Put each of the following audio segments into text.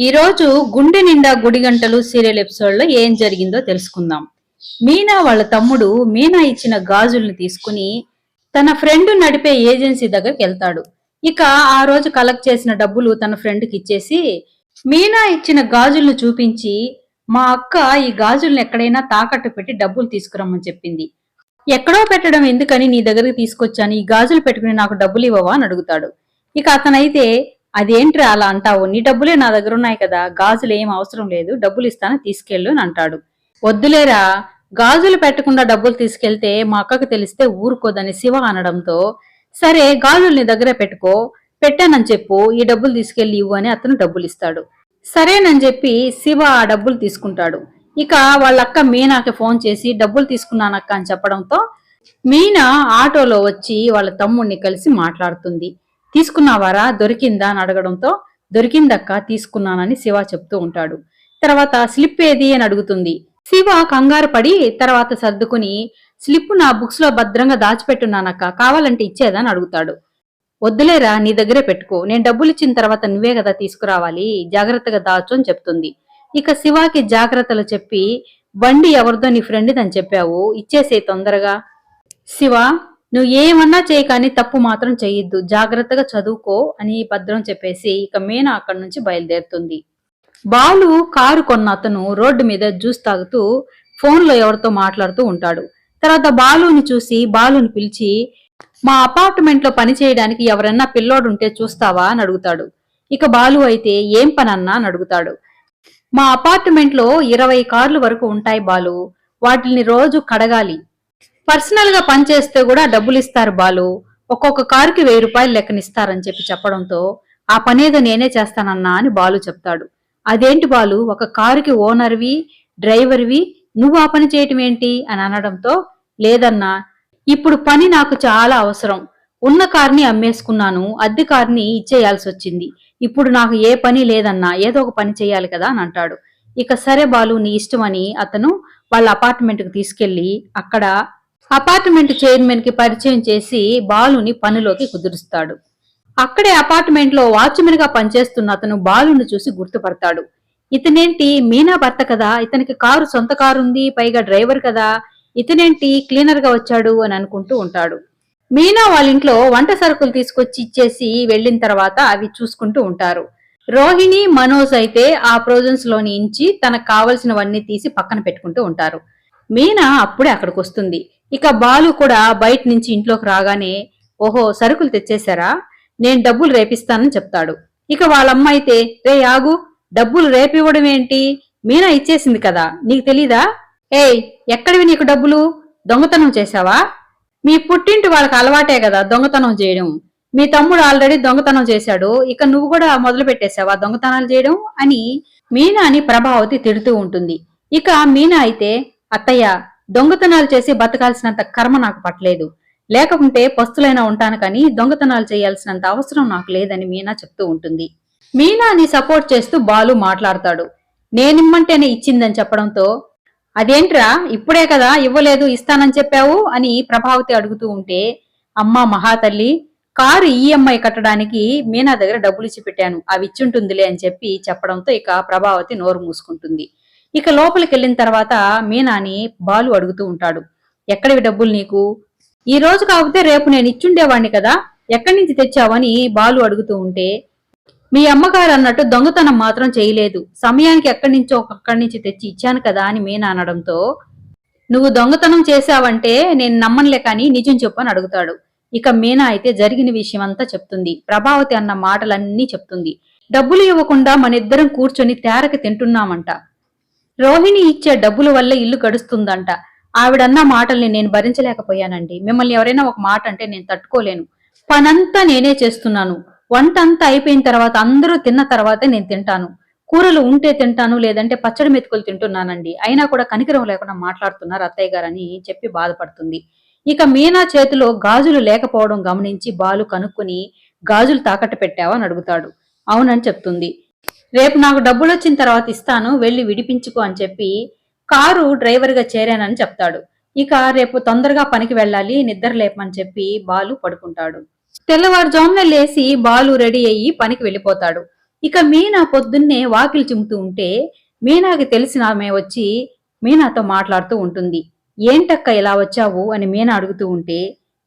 ఈరోజు గుండె నిండా గుడి గంటలు సీరియల్ ఎపిసోడ్లో ఏం జరిగిందో తెలుసుకుందాం. మీనా వాళ్ళ తమ్ముడు మీనా ఇచ్చిన గాజుల్ని తీసుకుని తన ఫ్రెండ్ నడిపే ఏజెన్సీ దగ్గరికి వెళ్తాడు. ఇక ఆ రోజు కలెక్ట్ చేసిన డబ్బులు తన ఫ్రెండ్కి ఇచ్చేసి మీనా ఇచ్చిన గాజుల్ని చూపించి మా అక్క ఈ గాజుల్ని ఎక్కడైనా తాకట్టు పెట్టి డబ్బులు తీసుకురమ్మని చెప్పింది. ఎక్కడో పెట్టడం ఎందుకని నీ దగ్గరికి తీసుకొచ్చాను. ఈ గాజులు పెట్టుకుని నాకు డబ్బులు ఇవ్వవా? అని అడుగుతాడు. ఇక అతనైతే అదేంట్రా అలా అంటావు? నీ డబ్బులే నా దగ్గర ఉన్నాయి కదా. గాజులు ఏం అవసరం లేదు. డబ్బులు ఇస్తాను తీసుకెళ్ళు అని అంటాడు. వద్దులేరా. గాజులు పెట్టకుండా డబ్బులు తీసుకెళ్తే మా అక్కకు తెలిస్తే ఊరుకోదని శివ అనడంతో సరే గాజులు నీ దగ్గరే పెట్టుకో. పెట్టానని చెప్పు. ఈ డబ్బులు తీసుకెళ్ళి ఇవ్వు అని అతను డబ్బులు ఇస్తాడు. సరేనని చెప్పి శివ ఆ డబ్బులు తీసుకుంటాడు. ఇక వాళ్ళ అక్క మీనాకి ఫోన్ చేసి డబ్బులు తీసుకున్నానక్క అని చెప్పడంతో మీనా ఆటోలో వచ్చి వాళ్ళ తమ్ముడిని కలిసి మాట్లాడుతుంది. తీసుకున్నావారా? దొరికిందా? అని అడగడంతో దొరికిందక్క తీసుకున్నానని శివ చెప్తూ ఉంటాడు. తర్వాత స్లిప్ ఏది? అని అడుగుతుంది. శివ కంగారు పడి తర్వాత సర్దుకుని స్లిప్ నా బుక్స్లో భద్రంగా దాచిపెట్టున్నానక్క కావాలంటే ఇచ్చేదని అడుగుతాడు. వద్దులేరా నీ దగ్గరే పెట్టుకో. నేను డబ్బులు ఇచ్చిన తర్వాత నువ్వే కదా తీసుకురావాలి. జాగ్రత్తగా దాచు అని చెప్తుంది. ఇక శివాకి జాగ్రత్తలు చెప్పి బండి ఎవరిదో నీ ఫ్రెండ్ అని చెప్పావు. ఇచ్చేసే తొందరగా. శివ నువ్వు ఏమన్నా చేయి కానీ తప్పు మాత్రం చేయొద్దు. జాగ్రత్తగా చదువుకో అని భద్రం చెప్పేసి ఇక మీనా అక్కడి నుంచి బయలుదేరుతుంది. బాలు కారు కొన్న అతను రోడ్డు మీద జ్యూస్ తాగుతూ ఫోన్లో ఎవరితో మాట్లాడుతూ ఉంటాడు. తర్వాత బాలుని చూసి బాలుని పిలిచి మా అపార్ట్మెంట్లో పని చేయడానికి ఎవరన్నా పిల్లోడుంటే చూస్తావా? అని అడుగుతాడు. ఇక బాలు అయితే ఏం పనన్నా? అని అడుగుతాడు. మా అపార్ట్మెంట్లో ఇరవై కార్లు వరకు ఉంటాయి బాలు. వాటిని రోజు కడగాలి. పర్సనల్గా పనిచేస్తే కూడా డబ్బులు ఇస్తారు బాలు. ఒక్కొక్క కారుకి వెయ్యి రూపాయలు లెక్కనిస్తారని చెప్పి చెప్పడంతో ఆ పనేదో నేనే చేస్తానన్నా అని బాలు చెప్తాడు. అదేంటి బాలు? ఒక కారుకి ఓనర్వి డ్రైవర్వి నువ్వు ఆ పని చేయటం ఏంటి? అని అనడంతో లేదన్నా ఇప్పుడు పని నాకు చాలా అవసరం. ఉన్న కార్ని అమ్మేసుకున్నాను అద్దె కార్ని ఇచ్చేయాల్సి వచ్చింది ఇప్పుడు నాకు ఏ పని లేదన్నా ఏదో ఒక పని చేయాలి కదా అని అంటాడు. ఇక సరే బాలు నీ ఇష్టమని అతను వాళ్ళ అపార్ట్మెంట్కి తీసుకెళ్ళి అక్కడ అపార్ట్మెంట్ చైర్మన్కి పరిచయం చేసి బాలుని పనిలోకి కుదురుస్తాడు. అక్కడే అపార్ట్మెంట్లో వాచ్మెన్గా పనిచేస్తున్న అతను బాలుని చూసి గుర్తుపడతాడు. ఇతనేంటి? మీనా భర్త కదా. ఇతనికి కారు సొంత కారు ఉంది పైగా డ్రైవర్ కదా. ఇతనేంటి? క్లీనర్గా వచ్చాడు అని అనుకుంటూ ఉంటాడు. మీనా వాళ్ళ ఇంట్లో వంట సరుకులు తీసుకొచ్చి ఇచ్చేసి వెళ్ళిన తర్వాత అవి చూసుకుంటూ ఉంటారు. రోహిణి మనోజ్ అయితే ఆ ప్రొవిజన్స్లోని ఇంచి తనకు కావలసినవన్నీ తీసి పక్కన పెట్టుకుంటూ ఉంటారు. మీనా అప్పుడే అక్కడికి వస్తుంది ఇక బాలు కూడా బయట నుంచి ఇంట్లోకి రాగానే ఓహో సరుకులు తెచ్చేశారా? నేను డబ్బులు రేపిస్తానని చెప్తాడు. ఇక వాళ్ళమ్మ అయితే రే ఆగు డబ్బులు రేపివ్వడం ఏంటి? మీనా ఇచ్చేసింది కదా నీకు తెలీదా? ఏయ్ ఎక్కడివి నీకు డబ్బులు? దొంగతనం చేశావా? మీ పుట్టింటి వాళ్ళకి అలవాటే కదా దొంగతనం చేయడం. మీ తమ్ముడు ఆల్రెడీ దొంగతనం చేశాడు ఇక నువ్వు కూడా మొదలు పెట్టేశావా దొంగతనాలు చేయడం? అని మీనాని ప్రభావతి తిడుతూ ఉంటుంది. ఇక మీనా అయితే అత్తయ్య దొంగతనాలు చేసి బతకాల్సినంత కర్మ నాకు పట్టలేదు. లేకుంటే పస్తులైనా ఉంటాను కానీ దొంగతనాలు చేయాల్సినంత అవసరం నాకు లేదని మీనా చెప్తూ ఉంటుంది. మీనాని సపోర్ట్ చేస్తూ బాలు మాట్లాడతాడు. నేనిమ్మంటేనే ఇచ్చిందని చెప్పడంతో అదేంట్రా ఇప్పుడే కదా ఇవ్వలేదు ఇస్తానని చెప్పావు? అని ప్రభావతి అడుగుతూ ఉంటే అమ్మా మహాతల్లి కారు ఈఎంఐ కట్టడానికి మీనా దగ్గర డబ్బులు ఇచ్చి పెట్టాను. అవి ఇచ్చుంటుందిలే అని చెప్పి చెప్పడంతో ఇక ప్రభావతి నోరు మూసుకుంటుంది. ఇక లోపలికి వెళ్ళిన తర్వాత మీనాని బాలు అడుగుతూ ఉంటాడు ఎక్కడివి డబ్బులు నీకు? ఈ రోజు కాకపోతే రేపు నేను ఇచ్చుండేవాణ్ణి కదా ఎక్కడి నుంచి తెచ్చావని బాలు అడుగుతూ ఉంటే మీ అమ్మగారు అన్నట్టు దొంగతనం మాత్రం చేయలేదు. సమయానికి ఎక్కడి నుంచో అక్కడి నుంచి తెచ్చి ఇచ్చాను కదా అని మీనా అనడంతో నువ్వు దొంగతనం చేశావంటే నేను నమ్మనులే కానీ నిజం చెప్పు అని అడుగుతాడు. ఇక మీనా అయితే జరిగిన విషయం అంతా చెప్తుంది. ప్రభావతి అన్న మాటలన్నీ చెప్తుంది. డబ్బులు ఇవ్వకుండా మన ఇద్దరం కూర్చొని తేరకి తింటున్నామంట. రోహిణి ఇచ్చే డబ్బుల వల్ల ఇల్లు గడుస్తుందంట. ఆవిడన్న మాటల్ని నేను భరించలేకపోయానండి. మిమ్మల్ని ఎవరైనా ఒక మాట అంటే నేను తట్టుకోలేను. పనంతా నేనే చేస్తున్నాను. వంట అంతా అయిపోయిన తర్వాత అందరూ తిన్న తర్వాతే నేను తింటాను. కూరలు ఉంటే తింటాను లేదంటే పచ్చడి మెతుకులు తింటున్నానండి. అయినా కూడా కనికరం లేకుండా మాట్లాడుతున్నారు అత్తయ్య గారని చెప్పి బాధపడుతుంది. ఇక మీనా చేతిలో గాజులు లేకపోవడం గమనించి బాలు కనుక్కుని గాజులు తాకట్టు పెట్టావా? అని అడుగుతాడు. అవునని చెప్తుంది. రేపు నాకు డబ్బులు వచ్చిన తర్వాత ఇస్తాను వెళ్ళి విడిపించుకో అని చెప్పి కారు డ్రైవర్గా చేరానని చెప్తాడు. ఇక రేపు తొందరగా పనికి వెళ్ళాలి నిద్ర లేపమని చెప్పి బాలు పడుకుంటాడు. తెల్లవారుజామున లేసి బాలు రెడీ అయ్యి పనికి వెళ్ళిపోతాడు. ఇక మీనా పొద్దున్నే వాకిలి చిమ్ముతూ ఉంటే మీనాకి తెలిసిన ఆమె వచ్చి మీనాతో మాట్లాడుతూ ఉంటుంది. ఏంటక్క ఇలా వచ్చావు? అని మీనా అడుగుతూ ఉంటే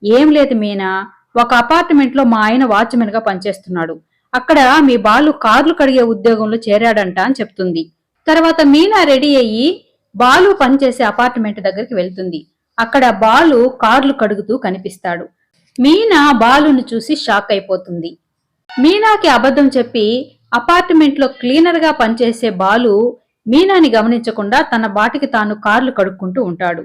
ఏం లేదు మీనా ఒక అపార్ట్మెంట్లో మా ఆయన వాచ్మెన్గా పనిచేస్తున్నాడు. అక్కడ మీ బాలు కార్లు కడిగే ఉద్యోగంలో చేరాడంట అని చెప్తుంది. తర్వాత మీనా రెడీ అయ్యి బాలు పనిచేసే అపార్ట్మెంట్ దగ్గరికి వెళ్తుంది. అక్కడ బాలు కార్లు కడుగుతూ కనిపిస్తాడు. మీనా బాలుని చూసి షాక్ అయిపోతుంది. మీనాకి అబద్ధం చెప్పి అపార్ట్మెంట్లో క్లీనర్గా పనిచేసే బాలు మీనాని గమనించకుండా తన బాటికి తాను కార్లు కడుక్కుంటూ ఉంటాడు.